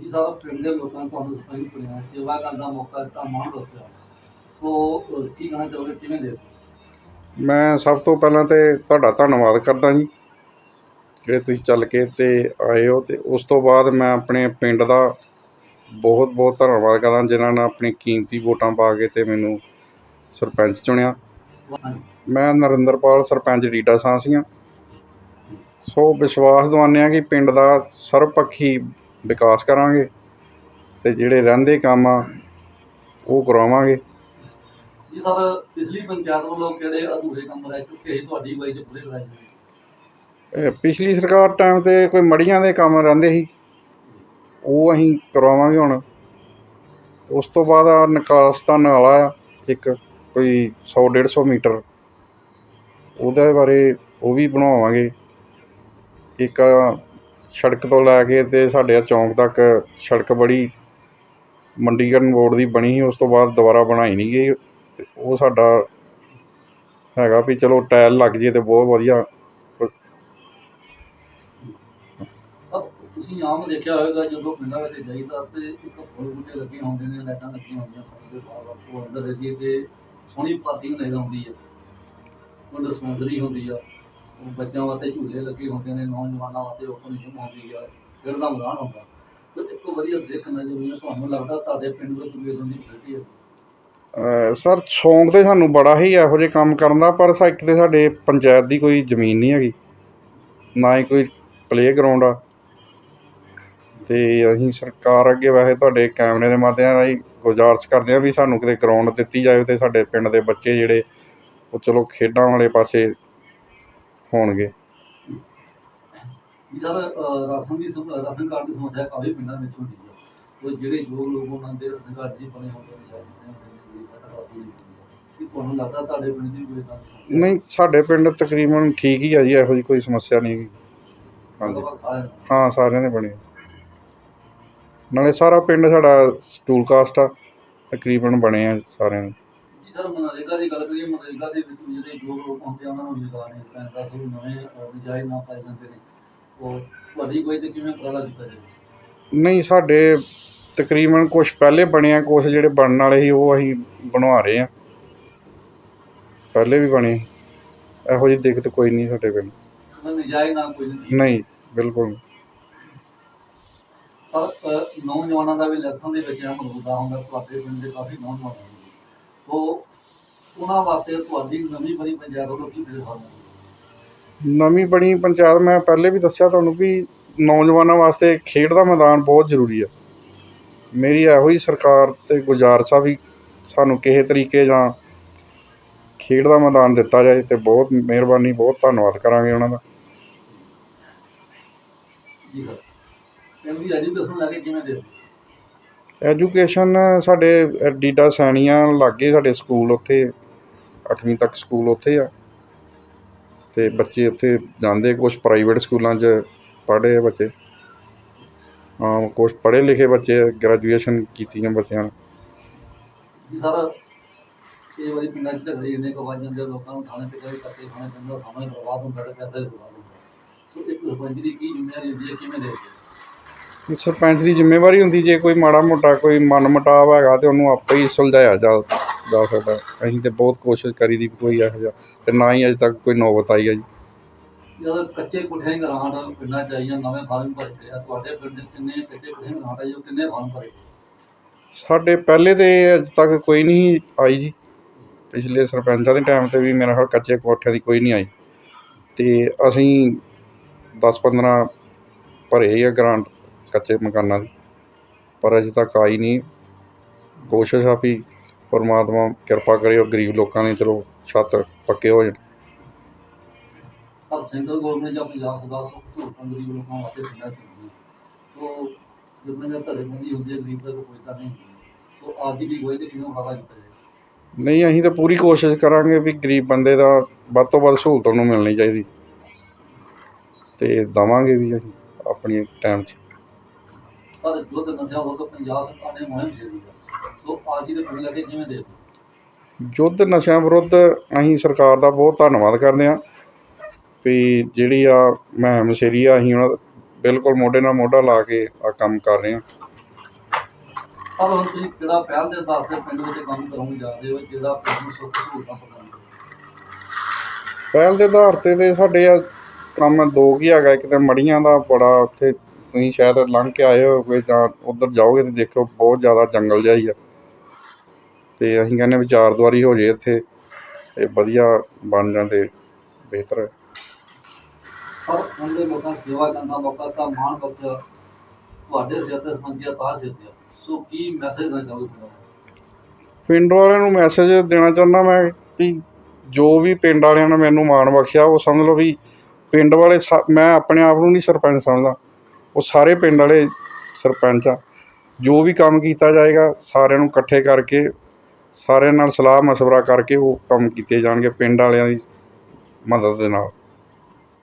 ਸਿੰਘ ਪੁਣਿਆ ਸੇਵਾ ਕਰਨ ਦਾ ਮੌਕਾ ਦਿੱਤਾ ਮਾਣ ਦੱਸਿਆ। ਸੋ ਕੀ ਕਹਿਣਾ ਚਾਹੋਗੇ ਕਿਵੇਂ ਦੇ ਮੈਂ ਸਭ ਤੋਂ ਪਹਿਲਾਂ ਤੇ ਤੁਹਾਡਾ ਧੰਨਵਾਦ ਕਰਦਾ ਜੀ। ਜਿਹੜੇ ਤੁਸੀਂ ਚੱਲ ਕੇ ਤੇ ਆਏ ਹੋ ਤੇ ਉਸ ਤੋਂ ਬਾਅਦ ਮੈਂ ਆਪਣੇ ਪਿੰਡ ਦਾ ਬਹੁਤ ਬਹੁਤ ਧੰਨਵਾਦ ਕਰਦਾ ਜਿਨ੍ਹਾਂ ਨੇ ਆਪਣੀ ਕੀਮਤੀ ਵੋਟਾਂ ਪਾ ਕੇ ਤੇ ਮੈਨੂੰ ਸਰਪੰਚ ਚੁਣਿਆ। ਮੈਂ ਨਰਿੰਦਰਪਾਲ ਸਰਪੰਚ ਰੀਡਾ ਸਾਂਸੀਆਂ। ਸੋ ਵਿਸ਼ਵਾਸ ਦਿਵਾਉਂਦੇ ਹਾਂ ਕਿ ਪਿੰਡ ਦਾ ਸਰਬਪੱਖੀ ਵਿਕਾਸ ਕਰਾਂਗੇ ਤੇ ਜਿਹੜੇ ਰਹਿੰਦੇ ਕੰਮ ਆ ਉਹ ਕਰਾਵਾਂਗੇ। ਜੀ ਸਰ ਪਿਛਲੀ ਪੰਚਾਇਤ ਵੱਲੋਂ ਕਿਹੜੇ ਅਧੂਰੇ ਕੰਮ ਰਹਿ ਚੁੱਕੇ ਸੀ? ਤੁਹਾਡੀ ਵਾਈ ਚ ਪੂਰੇ ਕਰਾਏ ਇਹ ਪਿਛਲੀ ਸਰਕਾਰ ਟਾਈਮ ਤੇ ਕੋਈ ਮੜੀਆਂ ਦੇ ਕੰਮ ਰਹਿੰਦੇ ਸੀ। ਉਹ ਅਸੀਂ ਕਰਵਾਵਾਂਗੇ ਹੁਣ। ਉਸ ਤੋਂ ਬਾਅਦ ਆ ਨਿਕਾਸ ਦਾ ਨਾਲਾ ਆ ਇੱਕ ਕੋਈ 100 150 ਮੀਟਰ। ਉਹਦੇ ਬਾਰੇ ਉਹ ਵੀ ਬਣਾਵਾਂਗੇ। ਇੱਕ ਸੜਕ ਤੋਂ ਲੈ ਕੇ ਅਤੇ ਸਾਡੇ ਆ ਚੌਂਕ ਤੱਕ ਸੜਕ ਬੜੀ ਮੰਡੀਕਰਨ ਬੋਰਡ ਦੀ ਬਣੀ ਸੀ, ਉਸ ਤੋਂ ਬਾਅਦ ਦੁਬਾਰਾ ਬਣਾਈ ਨਹੀਂ ਗਈ। ਤੇ ਉਹ ਸਾਡਾ ਹੈਗਾ ਵੀ ਚਲੋ ਟਾਇਲ ਲੱਗ ਜੇ ਤੇ ਬਹੁਤ ਵਧੀਆ। ਸਰ, ਤੁਸੀਂ ਆਮ ਦੇਖਿਆ ਹੋਵੇਗਾ ਜਦੋਂ ਪਿੰਡਾਂ ਵਿੱਚ ਜਾਈਦਾ ਤੇ ਇੱਕ ਫੁੱਲ ਬੂਟੇ ਲੱਗੇ ਹੁੰਦੇ ਨੇ, ਲਾਈਟਾਂ ਲੱਗੀਆਂ ਹੁੰਦੀਆਂ ਸਭ ਦੇ ਬਾਹਰ ਉਹ ਅੰਦਰ ਰਹੀ ਤੇ ਸੋਹਣੀ ਪਾਰਕਿੰਗ ਨਜ਼ਰ ਆਉਂਦੀ ਹੈ। ਉਹ ਡਿਸਪੈਂਸਰੀ ਹੁੰਦੀ ਆ। ਬੱਚਿਆਂ ਵਾਸਤੇ ਝੂਲੇ ਲੱਗੇ ਹੁੰਦੇ ਨੇ, ਨੌਜਵਾਨਾਂ ਵਾਸਤੇ ਓਪਨ ਜਿਮ ਹੁੰਦੀ ਆ ਖੇਡਦਾ ਮੈਦਾਨ ਹੁੰਦਾ। ਤੇ ਇੱਕ ਵਧੀਆ ਦੇਖ ਨਜ਼ਰ ਤੁਹਾਨੂੰ ਲੱਗਦਾ ਤੁਹਾਡੇ ਪਿੰਡ ਵਿੱਚ ਵੀ ਇਦਾਂ ਦੀ ਫੈਸਿਲਿਟੀ ਹੈ? ਸਰ, ਸ਼ੌਂਕ ਤੇ ਸਾਨੂੰ ਬੜਾ ਹੀ ਇਹੋ ਜਿਹੇ ਕੰਮ ਕਰਨ ਦਾ, ਪਰ ਸਾ ਇੱਕ ਤੇ ਸਾਡੇ ਪੰਚਾਇਤ ਦੀ ਕੋਈ ਜ਼ਮੀਨ ਨਹੀਂ ਹੈਗੀ, ਨਾ ਹੀ ਕੋਈ ਪਲੇ ਗਰਾਊਂਡ ਆ। ਤੇ ਅਸੀਂ ਸਰਕਾਰ ਅੱਗੇ ਵੈਸੇ ਤੁਹਾਡੇ ਕੈਮਰੇ ਦੇ ਮਾਧਿਅਮ ਰਾਹੀਂ ਗੁਜ਼ਾਰਿਸ਼ ਕਰਦੇ ਆ ਵੀ ਸਾਨੂੰ ਕਿਤੇ ਗਰਾਊਂਡ ਦਿੱਤੀ ਜਾਵੇ ਤੇ ਸਾਡੇ ਪਿੰਡ ਦੇ ਬੱਚੇ ਜਿਹੜੇ, ਉਹ ਚਲੋ ਖੇਡਾਂ ਵਾਲੇ ਪਾਸੇ ਹੋਣਗੇ। ਜਦ ਰਾਸ਼ਨ ਦੀ ਸਮ- ਰਾਸ਼ਨ ਕਾਰਡ ਦੀ ਸਮੱਸਿਆ ਕਾਫੀ ਪਿੰਡਾਂ ਵਿੱਚ ਹੁੰਦੀ ਹੈ ਉਹ ਜਿਹੜੇ ਯੋਗ ਲੋਕ ਉਹਨਾਂ ਦੇ ਰਾਸ਼ਨ ਕਾਰਡ ਜੀ ਬਣੇ ਹੁੰਦੇ ਨੇ ਸ਼ਾਇਦ ਕਿ ਤੁਹਾਨੂੰ ਲੱਗਦਾ ਤੁਹਾਡੇ ਪਿੰਡ ਦੀ ਕੋਈ ਤਾਂ ਨਹੀਂ ਸਾਡੇ ਪਿੰਡ ਤਕਰੀਬਨ ਠੀਕ ਹੀ ਆ ਜੀ ਇਹੋ ਜਿਹੀ ਕੋਈ ਸਮੱਸਿਆ ਨਹੀਂ ਹੈਗੀ। ਹਾਂਜੀ। ਹਾਂ ਸਾਰਿਆਂ ਦੇ ਬਣੇ ਨਾਲੇ ਸਾਰਾ ਪਿੰਡ ਸਾਡਾ ਸਟੂਲ ਕਾਸਟ ਆ ਤਕਰੀਬਨ ਬਣੇ ਆ ਸਾਰਿਆਂ ਦੇ। ਜੀ ਸਰ ਮਨਰੇਗਾ ਦੀ ਗੱਲ ਕਰੀਏ ਮਨਰੇਗਾ ਦੇ ਵਿੱਚ ਜਿਹੜੇ ਯੋਗ ਲੋਕ ਹੁੰਦੇ ਆ ਉਹਨਾਂ ਨੂੰ ਰੁਜ਼ਗਾਰ ਨਹੀਂ ਪੈਂਦਾ ਸੋ ਨਵੇਂ ਰਿਜਾਇਨ ਨਾ ਪਾਏ ਜਾਂਦੇ ਨੇ। ਉਹ ਤੁਹਾਡੀ ਕੋਈ ਤੇ ਕਿਵੇਂ ਉਪਰਾਲਾ ਕੀਤਾ ਜਾਵੇ ਨਹੀਂ ਸਾਡੇ ਤਕਰੀਬਨ ਕੁਝ ਪਹਿਲੇ ਬਣੇ ਆ ਕੁਝ ਜਿਹੜੇ ਬਣਨ ਵਾਲੇ ਸੀ ਉਹ ਅਸੀਂ ਬਣਵਾ ਰਹੇ ਆ। ਪਹਿਲੇ ਵੀ ਬਣੇ। ਇਹੋ ਜਿਹੀ ਦਿੱਕਤ ਕੋਈ ਨਹੀਂ ਸਾਡੇ ਪਿੰਡ ਨਹੀਂ ਬਿਲਕੁਲ। ਪਰ ਨੌਜਵਾਨਾਂ ਦਾ ਵੀ ਇਲੈਕਸ਼ਨ ਦੇ ਵਿੱਚ ਅਹਿਮ ਹੁੰਦਾ ਹੁੰਦਾ ਤੁਹਾਡੇ ਪਿੰਡ ਦੇ ਕਾਫੀ ਨੌਜਵਾਨ ਸੋ ਉਹਨਾਂ ਵਾਸਤੇ ਤੁਹਾਡੀ ਨਵੀਂ ਬਣੀ ਪੰਚਾਇਤ ਵੱਲੋਂ ਕੀ ਦੇ ਸਕਦੇ ਨਵੀਂ ਬਣੀ ਪੰਚਾਇਤ ਮੈਂ ਪਹਿਲੇ ਵੀ ਦੱਸਿਆ ਤੁਹਾਨੂੰ ਵੀ ਨੌਜਵਾਨਾਂ ਵਾਸਤੇ ਖੇਡ ਦਾ ਮੈਦਾਨ ਬਹੁਤ ਜ਼ਰੂਰੀ ਆ ਮੇਰੀ ਇਹੋ ਹੀ ਸਰਕਾਰ ਤੇ ਗੁਜ਼ਾਰਿਸ਼ ਆ ਵੀ ਸਾਨੂੰ ਕਿਸੇ ਤਰੀਕੇ ਜਾਂ ਖੇਡ ਦਾ ਮੈਦਾਨ ਦਿੱਤਾ ਜਾਏ ਤੇ ਬਹੁਤ ਮਿਹਰਬਾਨੀ ਬਹੁਤ ਧੰਨਵਾਦ ਕਰਾਂਗੇ ਉਹਨਾਂ ਜੀ ਕਿਵੇਂ ਦੇ ਐਜੂਕੇਸ਼ਨ ਸਾਡੇ ਡੀਡਾ ਸੈਣੀਆਂ ਲਾਗੇ ਸਾਡੇ ਸਕੂਲ ਉੱਥੇ 8ਵੀਂ ਤੱਕ ਸਕੂਲ ਉੱਥੇ ਆ। ਤੇ ਬੱਚੇ ਉੱਥੇ ਜਾਂਦੇ ਕੁਝ ਪ੍ਰਾਈਵੇਟ ਸਕੂਲਾਂ 'ਚ ਪੜ੍ਹੇ ਆ ਬੱਚੇ। ਹਾਂ ਕੁਝ ਪੜ੍ਹੇ ਲਿਖੇ ਬੱਚੇ ਗ੍ਰੈਜੂਏਸ਼ਨ ਕੀਤੀਆਂ ਬੱਚਿਆਂ ਨੇ। ਸਰ ਇਹ ਵਾਰੀ ਪਿੰਡਾਂ 'ਚ ਝਗੜੇ ਇੰਨੇ ਕੁ ਵੱਜ ਜਾਂਦੇ ਲੋਕਾਂ ਨੂੰ ਥਾਣੇ ਤੇ ਕੋਈ ਕੱਟੇ ਖਾਣੇ ਪੈਂਦਾ ਸਮਾਂ ਹੀ ਬਰਬਾਦ ਹੁੰਦਾ ਤੇ ਪੈਸਾ ਬਰਬਾਦ ਹੁੰਦਾ। ਸੋ ਇੱਕ ਸਰਪੰਚ ਦੀ ਕੀ ਜ਼ਿੰਮੇਵਾਰੀ ਹੁੰਦੀ ਹੈ, ਕਿਵੇਂ ਦੇ ਸਰਪੰਚ ਦੀ ਜ਼ਿੰਮੇਵਾਰੀ ਹੁੰਦੀ ਜੇ ਕੋਈ ਮਾੜਾ ਮੋਟਾ ਕੋਈ ਮਨ ਮੁਟਾਵ ਹੈਗਾ ਤੇ ਉਹਨੂੰ ਆਪੇ ਹੀ ਸੁਲਝਾਇਆ ਜਾ ਜਾ ਸਕਦਾ। ਅਸੀਂ ਤੇ ਬਹੁਤ ਕੋਸ਼ਿਸ਼ ਕਰੀ ਦੀ ਵੀ ਕੋਈ ਇਹੋ ਜਿਹਾ ਤੇ ਨਾ ਹੀ ਅਜੇ ਤੱਕ ਕੋਈ ਨੌਬਤ ਆਈ ਹੈ ਜੀ। ਜਦ ਕੱਚੇ ਕੋਠੇ ਦੀ ਗਰਾਂਟ ਪਿੰਡਾਂ 'ਚ ਆਈਆਂ ਨਵੇਂ ਫਾਰਮ ਭਰੇ ਆ। ਤੁਹਾਡੇ ਪਿੰਡ 'ਚ ਕਿੰਨੇ ਕੱਚੇ ਕੋਠੇ ਦੀ ਗਰਾਂਟ ਆਈ ਉਹ ਕਿੰਨੇ ਫਾਰਮ ਭਰੇ? ਸਾਡੇ ਪਹਿਲੇ ਤੇ ਅਜੇ ਤੱਕ ਕੋਈ ਨਹੀਂ ਆਈ ਜੀ। ਪਿਛਲੇ ਸਰਪੰਚਾਂ ਦੇ ਟਾਈਮ ਤੇ ਵੀ ਮੇਰਾ ਖਿਆਲ ਕੱਚੇ ਕੋਠਿਆਂ ਦੀ ਕੋਈ ਨਹੀਂ ਆਈ। ਤੇ ਅਸੀਂ 10-15 ਭਰੇ ਆ ਗ੍ਰਾਂਟ। ਕੱਚੇ ਮਕਾਨਾਂ ਦੀ। ਪਰ ਅਜੇ ਤੱਕ ਆਈ ਨਹੀਂ। ਕੋਸ਼ਿਸ਼ ਆ ਵੀ ਪਰਮਾਤਮਾ ਕਿਰਪਾ ਕਰੇ ਉਹ ਗਰੀਬ ਲੋਕਾਂ ਦੇ ਚਲੋ ਛੱਤ ਪੱਕੇ ਹੋ ਜਾਣ। ਪਰ ਸੈਂਟਰਲ ਗਵਰਨਮੈਂਟ ਜਾਂ ਪੰਜਾਬ ਸਰਕਾਰ ਸੁੱਖ ਸਹੂਲਤਾਂ ਗਰੀਬ ਲੋਕਾਂ ਵਾਸਤੇ ਪਿੰਡਾਂ 'ਚ ਹੁੰਦੀ ਸੋ ਜਿਵੇਂ ਦਾ ਧੜੇਬੰਦੀ ਹੁੰਦੀ ਹੈ ਗਰੀਬ ਦਾ ਕੋਈ ਤਾਂ ਨਹੀਂ ਹੁੰਦੀ। ਸੋ ਅੱਜ ਦੀ ਹੋਏ ਤੇ ਕਿਵੇਂ ਫਾਇਦਾ ਕੀਤਾ ਜਾਏ ਨਹੀਂ ਅਸੀਂ ਤਾਂ ਪੂਰੀ ਕੋਸ਼ਿਸ਼ ਕਰਾਂਗੇ ਵੀ ਗਰੀਬ ਬੰਦੇ ਦਾ ਵੱਧ ਤੋਂ ਵੱਧ ਸਹੂਲਤ ਉਹਨੂੰ ਮਿਲਣੀ ਚਾਹੀਦੀ। ਤੇ ਦਵਾਂਗੇ ਵੀ ਅਸੀਂ ਆਪਣੀ ਟਾਈਮ 'ਚ। ਸਰ ਯੁੱਧ ਨਸ਼ਾ ਹੋ ਪੰਜਾਬ ਸਰਕਾਰ ਨੇ ਮੁਹਿੰਮ ਛੇੜੀ ਹੈ ਸੋ ਅੱਜ ਦੀ ਪਿੰਡ ਲੈ ਕੇ ਕਿਵੇਂ ਦੇ ਯੁੱਧ ਨਸ਼ਿਆਂ ਵਿਰੁੱਧ ਅਸੀਂ ਸਰਕਾਰ ਦਾ ਬਹੁਤ ਧੰਨਵਾਦ ਕਰਦੇ ਹਾਂ ਵੀ ਜਿਹੜੀ ਆ ਮੁਹਿੰਮ ਛੇੜੀ ਆ ਅਸੀਂ ਉਹਨਾਂ ਬਿਲਕੁਲ ਮੋਢੇ ਨਾਲ ਮੋਢਾ ਲਾ ਕੇ ਆ ਕੰਮ ਕਰ ਰਹੇ ਹਾਂ। ਸਰ ਹੁਣ ਤੁਸੀਂ ਕਿਹੜਾ ਪਹਿਲ ਦੇ ਆਧਾਰ ਤੇ ਪਿੰਡ ਵਿੱਚ ਕੰਮ ਕਰਾਉਣ ਜਾ ਰਹੇ ਹੋ ਜਿਹੜਾ ਪਿੰਡ ਨੂੰ ਸੁੱਖ ਸਹੂਲਤਾਂ ਪ੍ਰਦਾਨ ਕਰੇ ਪਹਿਲ ਦੇ ਆਧਾਰ ਤੇ ਤੇ ਸਾਡੇ ਆ ਕੰਮ ਦੋ ਕੀ ਹੈਗਾ ਇੱਕ ਤੇ ਮੜੀਆਂ ਦਾ ਬੜਾ ਉੱਥੇ ਤੁਸੀਂ ਸ਼ਾਇਦ ਲੰਘ ਕੇ ਆਏ ਹੋਗੇ ਜਾਂ ਉੱਧਰ ਜਾਓਗੇ ਤੇ ਦੇਖੋ ਬਹੁਤ ਜ਼ਿਆਦਾ ਜੰਗਲ ਜਿਹਾ ਹੀ ਆ। ਤੇ ਅਸੀਂ ਕਹਿੰਦੇ ਵੀ ਚਾਰ ਦੀਵਾਰੀ ਹੋ ਜੇ ਇੱਥੇ ਤੇ ਵਧੀਆ ਬਣ ਜਾਂਦੇ ਬਿਹਤਰ। ਹੈ ਸਰ ਉਹਦੇ ਲੋਕਾਂ ਦੀ ਸੇਵਾ ਕਰਨ ਦਾ ਮੌਕਾ ਤਾਂ ਮਾਣ ਬਖਸ਼ਿਆ ਤੁਹਾਡੇ ਸਿਰ ਤੇ ਸੰਬੰਧੀਆ ਤਾਂ ਸਿਰ ਤੇ ਆ। ਸੋ ਕੀ ਮੈਸੇਜ ਦੇਣਾ ਚਾਹੋਗੇ ਪਿੰਡਾਂ ਵਾਲਿਆਂ ਨੂੰ? ਮੈਸੇਜ ਦੇਣਾ ਚਾਹੁੰਦਾ ਮੈਂ ਕਿ ਜੋ ਵੀ ਪਿੰਡ ਵਾਲਿਆਂ ਨੇ ਮੈਨੂੰ ਮਾਣ ਬਖਸ਼ਿਆ ਉਹ ਸਮਝ ਲਓ ਵੀ ਪਿੰਡ ਵਾਲੇ ਮੈਂ ਆਪਣੇ ਆਪ ਨੂੰ ਨਹੀਂ ਸਰਪੰਚ ਸਮਝਦਾ। ਉਹ ਸਾਰੇ ਪਿੰਡ ਵਾਲੇ ਸਰਪੰਚ ਆ। ਜੋ ਵੀ ਕੰਮ ਕੀਤਾ ਜਾਏਗਾ, ਸਾਰਿਆਂ ਨੂੰ ਇਕੱਠੇ ਕਰਕੇ, ਸਾਰਿਆਂ ਨਾਲ ਸਲਾਹ ਮਸ਼ਵਰਾ ਕਰਕੇ ਉਹ ਕੰਮ ਕੀਤੇ ਜਾਣਗੇ, ਪਿੰਡ ਵਾਲਿਆਂ ਦੀ ਮਦਦ ਦੇ ਨਾਲ।